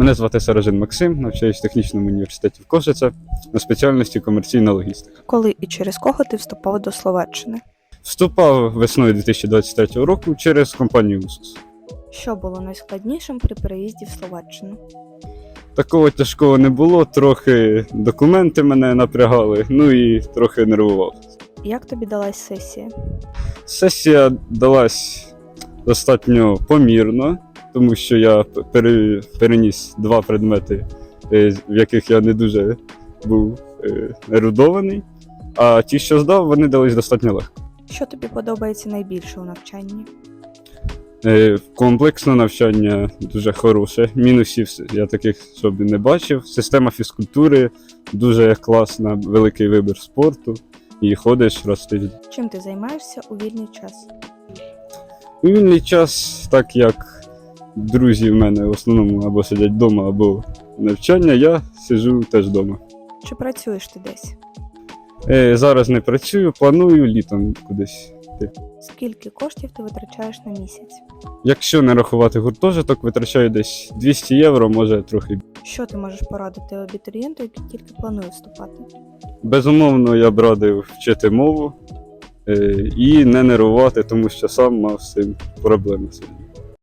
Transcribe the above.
Мене звати Саражин Максим, навчаюсь в технічному університеті в Кошице на спеціальності комерційна логістика. Коли і через кого ти вступав до Словаччини? Вступав весною 2023 року через компанію УСУС. Що було найскладнішим при переїзді в Словаччину? Такого тяжкого не було, трохи документи мене напрягали, ну і трохи нервував. Як тобі далась сесія? Сесія далась достатньо помірно, тому що я пере- переніс два предмети, е, в яких я не дуже був е, ерудований. А ті, що здав, вони дались достатньо легко. Що тобі подобається найбільше у навчанні? Е, Комплексне навчання дуже хороше. Мінусів я таких щоб не бачив. Система фізкультури дуже класна, великий вибір спорту. І ходиш тиждень. Чим ти займаєшся у вільний час? У вільний час, так як друзі в мене в основному або сидять вдома, або навчання, я сиджу теж вдома. Чи працюєш ти десь? Е, зараз не працюю, планую літом кудись. Скільки коштів ти витрачаєш на місяць? Якщо не рахувати гуртожиток, витрачаю десь 200 євро, може трохи. Що ти можеш порадити абітурієнту, який тільки планує вступати? Безумовно, я б радив вчити мову е, і не нервувати, тому що сам мав з цим проблеми. сильні.